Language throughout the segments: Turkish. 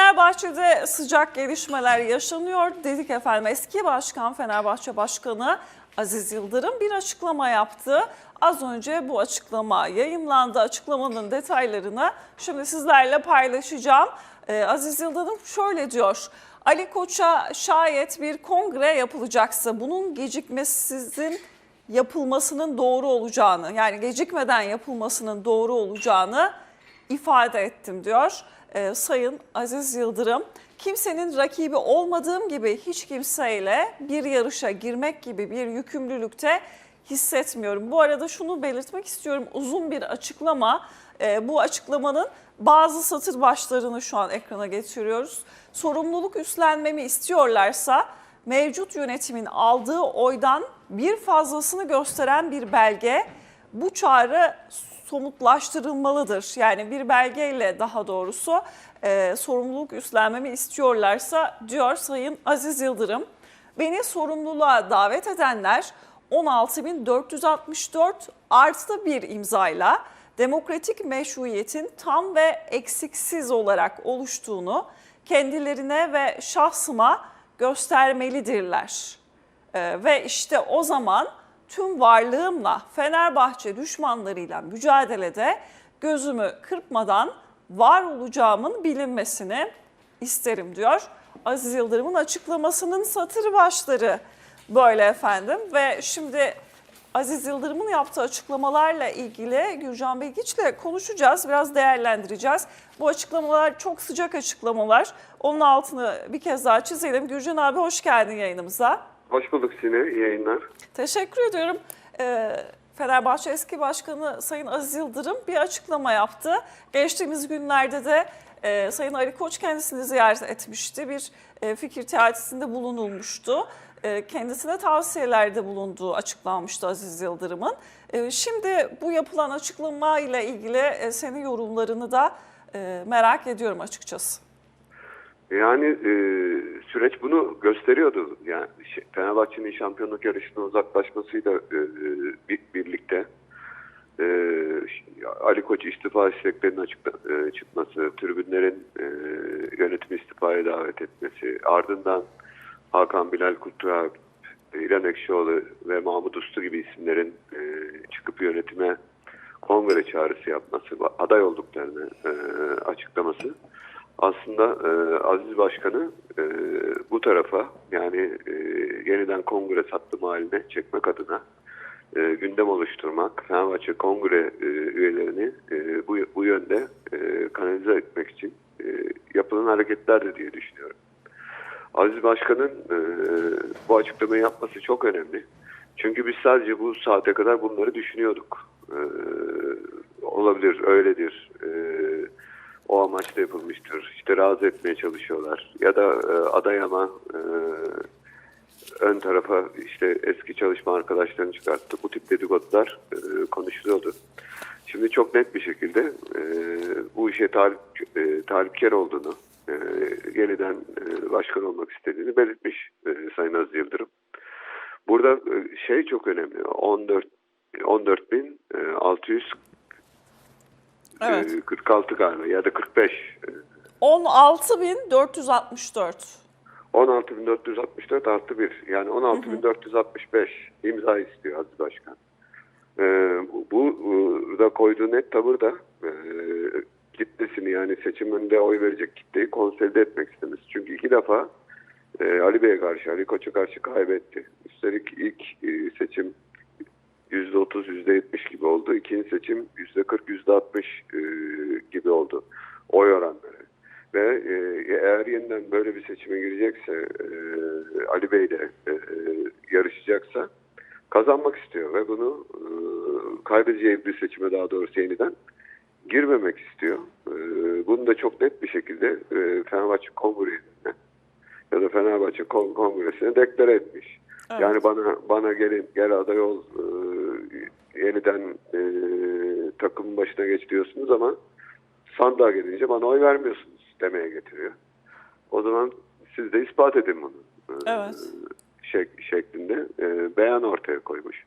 Fenerbahçe'de sıcak gelişmeler yaşanıyor. Dedik efendim eski başkan Fenerbahçe Başkanı Aziz Yıldırım bir açıklama yaptı. Az önce bu açıklama yayınlandı. Açıklamanın detaylarını şimdi sizlerle paylaşacağım. Ee, Aziz Yıldırım şöyle diyor. Ali Koç'a şayet bir kongre yapılacaksa bunun gecikmesizin yapılmasının doğru olacağını yani gecikmeden yapılmasının doğru olacağını ifade ettim diyor Ee, Sayın Aziz Yıldırım. Kimsenin rakibi olmadığım gibi hiç kimseyle bir yarışa girmek gibi bir yükümlülükte hissetmiyorum. Bu arada şunu belirtmek istiyorum uzun bir açıklama. Ee, bu açıklamanın bazı satır başlarını şu an ekrana getiriyoruz. Sorumluluk üstlenmemi istiyorlarsa mevcut yönetimin aldığı oydan bir fazlasını gösteren bir belge bu çağrı somutlaştırılmalıdır. Yani bir belgeyle daha doğrusu e, sorumluluk üstlenmemi istiyorlarsa diyor Sayın Aziz Yıldırım. Beni sorumluluğa davet edenler 16.464 artı bir imzayla demokratik meşruiyetin tam ve eksiksiz olarak oluştuğunu kendilerine ve şahsıma göstermelidirler. Ee, ve işte o zaman tüm varlığımla Fenerbahçe düşmanlarıyla mücadelede gözümü kırpmadan var olacağımın bilinmesini isterim diyor. Aziz Yıldırım'ın açıklamasının satır başları böyle efendim ve şimdi Aziz Yıldırım'ın yaptığı açıklamalarla ilgili Gürcan Bilgiç'le konuşacağız, biraz değerlendireceğiz. Bu açıklamalar çok sıcak açıklamalar. Onun altını bir kez daha çizelim. Gürcan abi hoş geldin yayınımıza. Hoş bulduk Sine, iyi yayınlar. Teşekkür ediyorum. Ee, Fenerbahçe eski başkanı Sayın Aziz Yıldırım bir açıklama yaptı. Geçtiğimiz günlerde de e, Sayın Ali Koç kendisini ziyaret etmişti. Bir e, fikir teatisinde bulunulmuştu. E, kendisine tavsiyelerde bulunduğu açıklanmıştı Aziz Yıldırım'ın. E, şimdi bu yapılan açıklama ile ilgili e, senin yorumlarını da e, merak ediyorum açıkçası. Yani e, süreç bunu gösteriyordu. Yani şey, Fenerbahçe'nin şampiyonluk yarışına uzaklaşmasıyla e, bir, birlikte e, Ali Koç istifa isteklerinin açıkla, e, çıkması, tribünlerin e, yönetimi istifaya davet etmesi, ardından Hakan Bilal Kurtuğ, İlhan Ekşioğlu ve Mahmut Uslu gibi isimlerin e, çıkıp yönetime kongre çağrısı yapması, aday olduklarını e, açıklaması aslında e, Aziz Başkan'ı e, bu tarafa yani e, yeniden kongre sattım haline çekmek adına e, gündem oluşturmak, Fenerbahçe kongre e, üyelerini e, bu, bu yönde e, kanalize etmek için e, yapılan hareketlerdi diye düşünüyorum. Aziz Başkan'ın e, bu açıklamayı yapması çok önemli. Çünkü biz sadece bu saate kadar bunları düşünüyorduk. E, olabilir, öyledir. E, o amaçla yapılmıştır. İşte razı etmeye çalışıyorlar. Ya da e, aday ama e, ön tarafa işte eski çalışma arkadaşlarını çıkarttı. Bu tip dedikodular e, konuşuluyordu. Şimdi çok net bir şekilde e, bu işe talip, e, talipkar olduğunu, e, yeniden e, başkan olmak istediğini belirtmiş e, Sayın Aziz Yıldırım. Burada e, şey çok önemli. 14 14.600 Evet. e, 46 galiba ya da 45. e, 16.464. 16.464 artı 1 yani 16.465 imza istiyor Aziz Başkan. Ee, bu, bu burada koyduğu net tavır da e, kitlesini yani seçiminde oy verecek kitleyi konsolide etmek istemesi. Çünkü iki defa e, Ali Bey'e karşı, Ali Koç'a karşı kaybetti. Üstelik ilk e, seçim %30, %70 gibi oldu. İkinci seçim %40, %60 e, gibi oldu oy oranları. Ve e, eğer yeniden böyle bir seçime girecekse e, Ali Bey de e, yarışacaksa kazanmak istiyor ve bunu e, kaybedeceği bir seçime daha doğrusu yeniden girmemek istiyor. Bunu da çok net bir şekilde e, Fenerbahçe Kongre'sine ya da Fenerbahçe Kon- Kongresi'ne deklare etmiş. Evet. Yani bana bana gelin gel aday ol e, yeniden e, takımın başına geç diyorsunuz ama sandığa gelince bana oy vermiyorsunuz demeye getiriyor. O zaman siz de ispat edin bunu. E, Evet. şek- şeklinde e, beyan ortaya koymuş.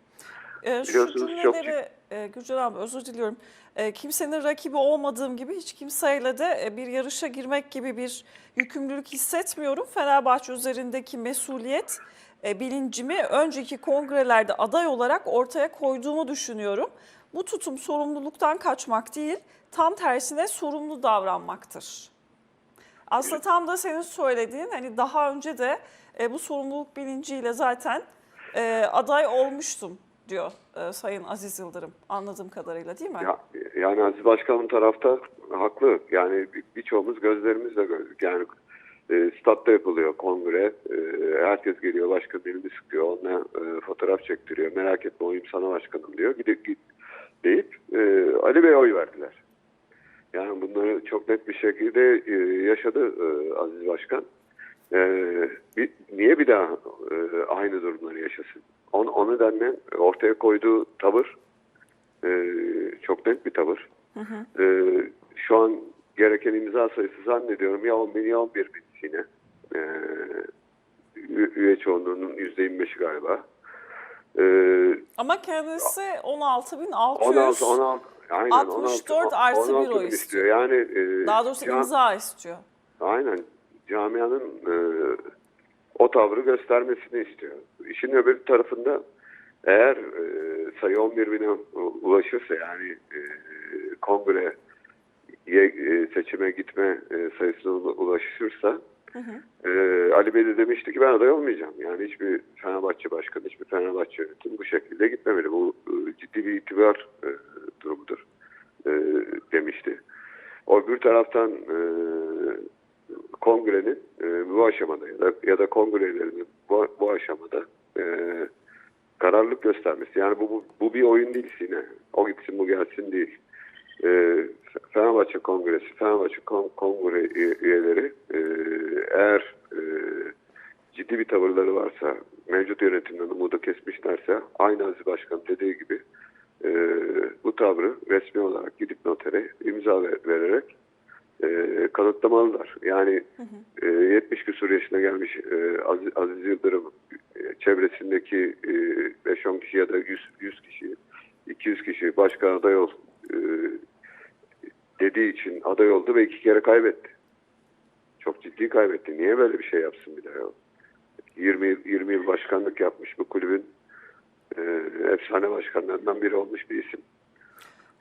e, şu cümleleri e, Gürcan abi özür diliyorum. E, kimsenin rakibi olmadığım gibi hiç kimseyle de e, bir yarışa girmek gibi bir yükümlülük hissetmiyorum. Fenerbahçe üzerindeki mesuliyet bilincimi önceki kongrelerde aday olarak ortaya koyduğumu düşünüyorum. Bu tutum sorumluluktan kaçmak değil, tam tersine sorumlu davranmaktır. Aslında tam da senin söylediğin hani daha önce de e, bu sorumluluk bilinciyle zaten e, aday olmuştum diyor e, Sayın Aziz Yıldırım anladığım kadarıyla değil mi? Ya, yani Aziz Başkan'ın tarafta haklı. Yani bir- birçoğumuz gözlerimizle gördük. Yani e, statta yapılıyor kongre. E, herkes geliyor başkanın elini sıkıyor. Onunla e, fotoğraf çektiriyor. Merak etme oyum sana başkanım diyor. Gidip git deyip e, Ali Bey'e oy verdiler. Yani bunları çok net bir şekilde e, yaşadı e, Aziz Başkan. E, bir, niye bir daha e, aynı durumları yaşasın? On, o nedenle ortaya koyduğu tavır e, çok net bir tavır. E, şu an gereken imza sayısı zannediyorum ya 10 bin ya 11 bin yine. E, üye çoğunluğunun %25'i galiba. E, Ama kendisi 16.600 16, 16, aynen, 64 artı bir 16 oy istiyor. Yani e, daha doğrusu cam- imza istiyor. Aynen. Camianın e, o tavrı göstermesini istiyor. İşin öbür tarafında eğer e, sayı 11 bine ulaşırsa yani e, kongre e, seçime gitme e, sayısına ulaşırsa e, Ali Bey de demişti ki ben aday olmayacağım. Yani hiçbir Fenerbahçe başkanı, hiçbir Fenerbahçe yönetimi bu şekilde gitmemeli. Bu e, ciddi bir itibar e, durumudur e, demişti. O öbür taraftan e, kongrenin e, bu aşamada ya da, ya da kongrelerinin bu, bu aşamada e, kararlılık göstermesi. Yani bu, bu, bu bir oyun değil Sine. O gitsin bu gelsin değil. E, Fenerbahçe Kongresi, Fenerbahçe Kon- Kongre eğer e, ciddi bir tavırları varsa, mevcut yönetimden umudu kesmişlerse aynı Aziz Başkan dediği gibi e, bu tavrı resmi olarak gidip notere imza ver- vererek e, kanıtlamalılar. Yani e, 70 küsur yaşına gelmiş e, Aziz, Aziz Yıldırım e, çevresindeki e, 5-10 kişi ya da 100, 100 kişi, 200 kişi başkan aday ol e, dediği için aday oldu ve iki kere kaybetti. Çok ciddi kaybetti. Niye böyle bir şey yapsın bir daha? ya? 20, yıl- 20 yıl başkanlık yapmış bu kulübün e, efsane başkanlarından biri olmuş bir isim.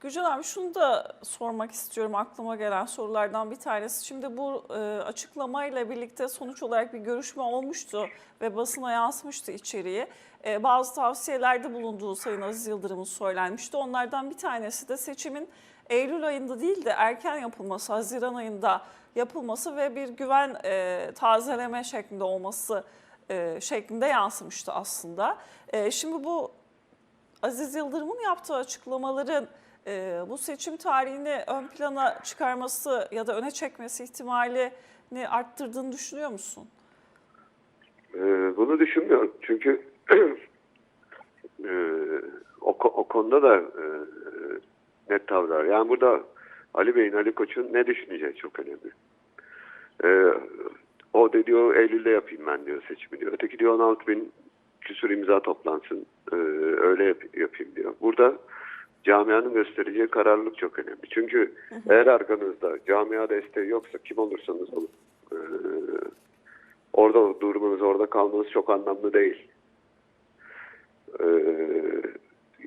Gürcan abi şunu da sormak istiyorum aklıma gelen sorulardan bir tanesi. Şimdi bu e, açıklamayla birlikte sonuç olarak bir görüşme olmuştu ve basına yansımıştı içeriği. E, bazı tavsiyelerde bulunduğu Sayın Aziz Yıldırım'ın söylenmişti. Onlardan bir tanesi de seçimin Eylül ayında değil de erken yapılması, Haziran ayında yapılması ve bir güven e, tazeleme şeklinde olması e, şeklinde yansımıştı aslında. E, şimdi bu Aziz Yıldırım'ın yaptığı açıklamaların e, bu seçim tarihini ön plana çıkarması ya da öne çekmesi ihtimalini arttırdığını düşünüyor musun? Ee, bunu düşünmüyorum. Çünkü e, o, o konuda da e, net tavırlar. Yani burada Ali Bey'in, Ali Koç'un ne düşüneceği çok önemli. Ee, o da diyor Eylül'de yapayım ben diyor seçimi diyor. Öteki diyor 16 bin küsur imza toplansın. Ee, öyle yap- yapayım diyor. Burada camianın göstereceği kararlılık çok önemli. Çünkü eğer arkanızda camia desteği yoksa kim olursanız olun. ee, orada durmanız, orada kalmanız çok anlamlı değil. Ee,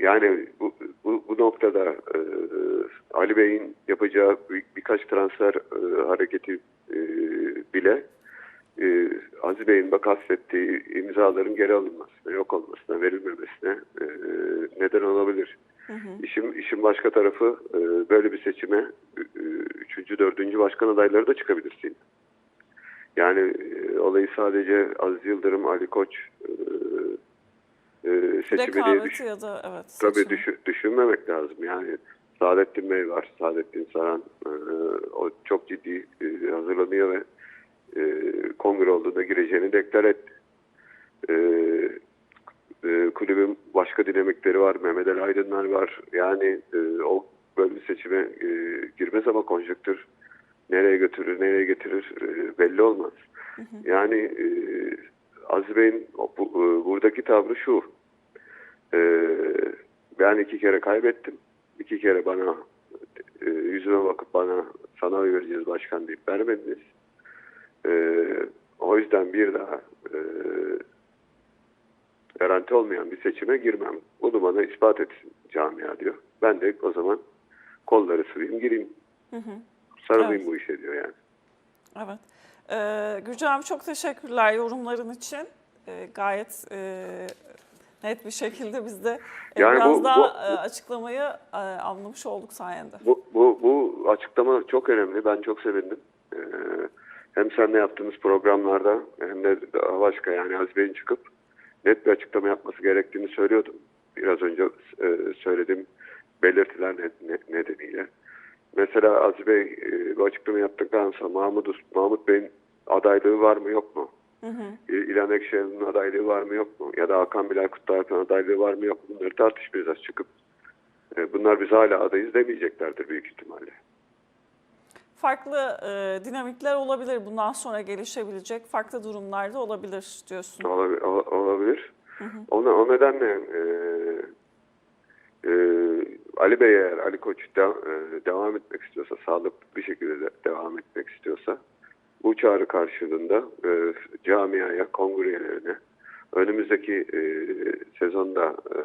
yani bu, bu, bu noktada e, Ali Bey'in yapacağı bir, birkaç transfer e, hareketi e, bile e, Aziz Bey'in bak hasrettiği imzaların geri alınmasına, yok olmasına, verilmemesine e, neden olabilir. İşin, işin başka tarafı e, böyle bir seçime e, üçüncü, dördüncü başkan adayları da çıkabilirsin. Yani e, olayı sadece Aziz Yıldırım, Ali Koç e, seçimi diye düşün, ya da evet. tabii seçimi. düşün- düşünmemek lazım. Yani Saadettin Bey var, Saadettin Saran. e, o çok ciddi e, hazırlanıyor ve e, kongre olduğunda gireceğini deklar etti. E, e, kulübün başka dinamikleri var, Mehmet Ali Aydınlar var. Yani e, o böyle bir seçime e, girmez ama konjonktür nereye götürür, nereye getirir e, belli olmaz. Yani e, Aziz Bey'in bu- e, buradaki tavrı şu. E, ben iki kere kaybettim. İki kere bana e, yüzüme bakıp bana sana oy vereceğiz başkan deyip vermediniz. E, o yüzden bir daha e, garanti olmayan bir seçime girmem. Bunu bana ispat etsin camia diyor. Ben de o zaman kolları sıvayım gireyim. Sarılayım Evet. bu işe diyor yani. Evet. Ee, Gürcan abi çok teşekkürler yorumların için. Ee, gayet e, net bir şekilde biz de Yani biraz bu- daha bu- e, açıklamayı e, anlamış olduk sayende. Bu, bu, bu açıklama çok önemli. Ben çok sevindim. Ee, hem seninle yaptığımız programlarda hem de başka yani Aziz Bey'in çıkıp net bir açıklama yapması gerektiğini söylüyordum. Biraz önce e, söylediğim belirtiler ne- ne- nedeniyle. Mesela Aziz Bey e, bu açıklama yaptıktan sonra Mahmut, Mahmut Bey'in adaylığı var mı yok mu? İ- İlhan Ekşehir'in adaylığı var mı yok mu? Ya da Hakan Bilal Kutlualp'ın adaylığı var mı yok mu? Bunları tartışmayacağız çıkıp. E, Bunlar biz hala adayız demeyeceklerdir büyük ihtimalle. Farklı e, dinamikler olabilir. Bundan sonra gelişebilecek farklı durumlarda olabilir diyorsun. Olabilir. olabilir. Ona, o nedenle e, e, Ali Bey eğer Ali Koç de- e, devam etmek istiyorsa, sağlıklı bir şekilde de devam etmek istiyorsa bu çağrı karşılığında e, camiaya, kongre üyelerine önümüzdeki e, sezonda e,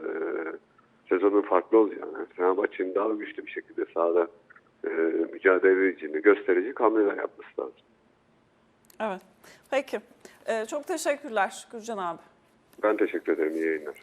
sezonun farklı olacağını, Fenerbahçe'nin daha güçlü bir şekilde sahada e, mücadele edeceğini gösterecek hamleler yapması lazım. Evet. Peki. E, çok teşekkürler Gürcan abi. Ben teşekkür ederim. İyi yayınlar.